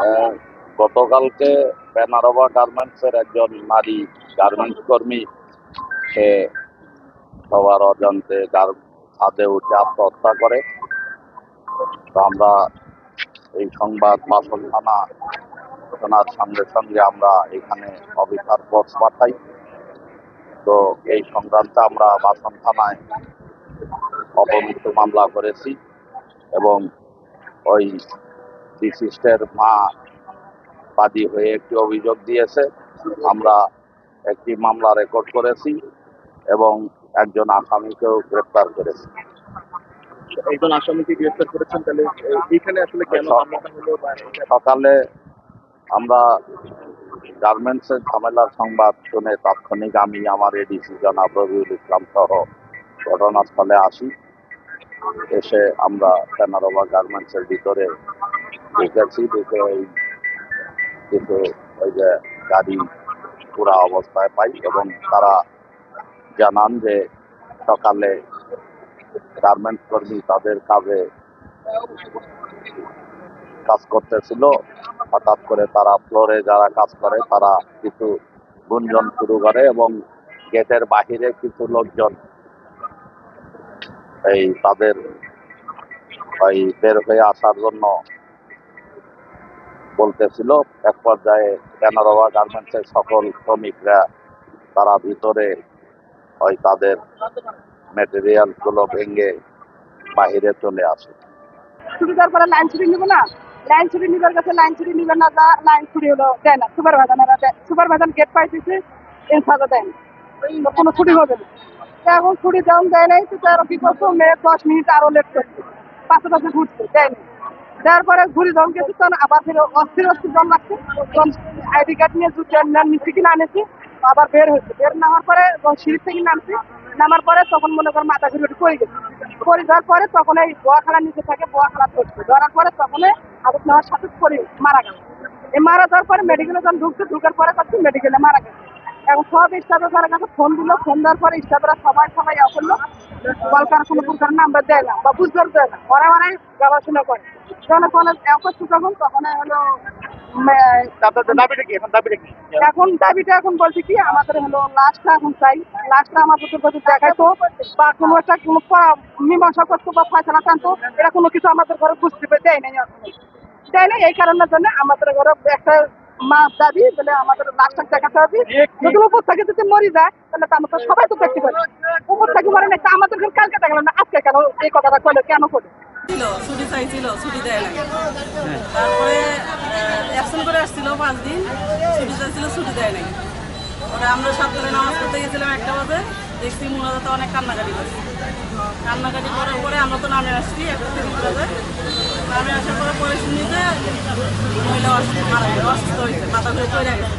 আহ, গতকালকে বেনারবা গার্মেন্টসের একজন নারী গার্মেন্টস কর্মী সে সবার অজান্তে গার ছাদে উঠে আত্মহত্যা করে। তো আমরা এই সংবাদ বাসন থানা ঘটনার সঙ্গে সঙ্গে আমরা এখানে অফিসার পথ পাঠাই। তো এই সংক্রান্তে আমরা বাসন থানায় অপমৃত্যু মামলা করেছি এবং ওই বিশিষ্টের মা বাদী হয়ে একটি অভিযোগ দিয়েছে। আমরা একটি মামলা রেকর্ড করেছি এবং একজন আসামিকেও গ্রেপ্তার করেছি। একজন আসামিকে গ্রেফতার করেছেন তাহলে এইখানে আসলে কেন। হামলাটা হলো বা এটা- সকালে আমরা গার্মেন্টসের ঝামেলার সংবাদ শুনে তাৎক্ষণিক আমি আমার এডিসি জনাব রবিউল ইসলাম সহ ঘটনাস্থলে আসি। এসে আমরা প্যানারোবা গার্মেন্টসের ভিতরে ঢুকেছি দেখে ওই কিছু ওই যে গাড়ি পুরা অবস্থায় পাই এবং তারা জানান যে সকালে গার্মেন্টস কর্মী তাদের কাজে কাজ করতেছিল। হঠাৎ করে তারা ফ্লোরে যারা কাজ করে, তারা কিছু গুঞ্জন শুরু করে এবং গেটের বাহিরে কিছু লোকজন এই তাদের ওই বের হয়ে আসার জন্য বলতেছিল, এক পর্যায়ে প্যানারোভা গার্মেন্টসের সকল শ্রমিকরা তারা ভিতরে ওই তাদের মেটেরিয়ালগুলো ভেঙে বাহিরে চলে আসে। দেওয়ার পরে লাইন ছুটি নিব না? লাইন ছুটি নিবার কাছে লাইন ছুটি নিবে না যা লাইন ছুটি হলো দেয় না সুপার ভাজানারা দেয়। সুপার ভাজান গেট পাইতেছে দেয় না। কোনো ছুটি হবে না। এখন ছুটি যখন দেয় নাই, তো তার কি মেয়ে দশ মিনিট আরও লেট করছে। পাশে ঘুরছে দেয়নি দেওয়ার পরে ঘুরি গেছে তখন আবার ফিরে অস্থির অস্থির জন লাগছে। তখন আইডি কার্ড নিয়ে জুটে নিচে কিনে আনেছি আবার বের হয়েছে। বের নামার পরে সিঁড়ি থেকে নামছি। নামার পরে তখন মনে কর মাথা ঘুরে পড়ে গেছে। পড়ে যাওয়ার পরে তখন এই বোয়া খেলা নিচে থাকে বোয়া খেলা ধরছে। ধরার পরে তখন আবুল নেওয়ার সাথে পড়ে মারা গেল। এই মারা যাওয়ার পরে মেডিকেলে যখন ঢুকছে, ঢুকার পরে তখন মেডিকেলে মারা গেছে এখন সব স্টাফের ঘরের কাছে ফোন দিল। ফোন দেওয়ার পরে স্টাফেরা সবাই সবাই করল। কলকার কোনো প্রকার নাম্বার দেয় না বা বুঝতে দেয় না। ওরা ওরাই গবেষণা করে। যখন ফোনে করছে তখন তখন হলো এখন দাবিটা এখন বলছে কি আমাদের হলো লাস্টটা এখন চাই। লাস্টটা আমাদের যদি দেখাইতো বা কোনো একটা কোনো মীমাংসা করতো বা টানতো এটা কোনো কিছু আমাদের ঘরে বুঝতে দেয় নাই দেয় নাই এই কারণের জন্য আমাদের ঘরে একটা মা দাবি তাহলে আমাদের লাস্টটা দেখাতে হবে। যদি উপর থেকে যদি মরি যায় তাহলে তো আমরা সবাই তো দেখতে পারি। উপর থেকে মরে নাই তা আমাদের ঘরে কালকে দেখলাম না আজকে কেন এই কথাটা করল কেন করল ছিল ছুটি চাইছিল ছুটি দেয় না তারপরে অ্যাবসেন্ট করে আসছিল পাঁচ দিন ছুটি চাইছিল ছুটি দেয় নাই। পরে আমরা সাতটায় নামাজ পড়তে গেছিলাম একটা বাজে দেখছি মোনাজাতে অনেক কান্নাকাটি করছে। কান্নাকাটি করার পরে আমরা তো নামে আসছি একটা থেকে বাজে। নামে আসার পরে পরে শুনি যে মহিলা অসুস্থ মারা গেছে অসুস্থ হয়েছে মাথা ঘুরে চলে গেছে।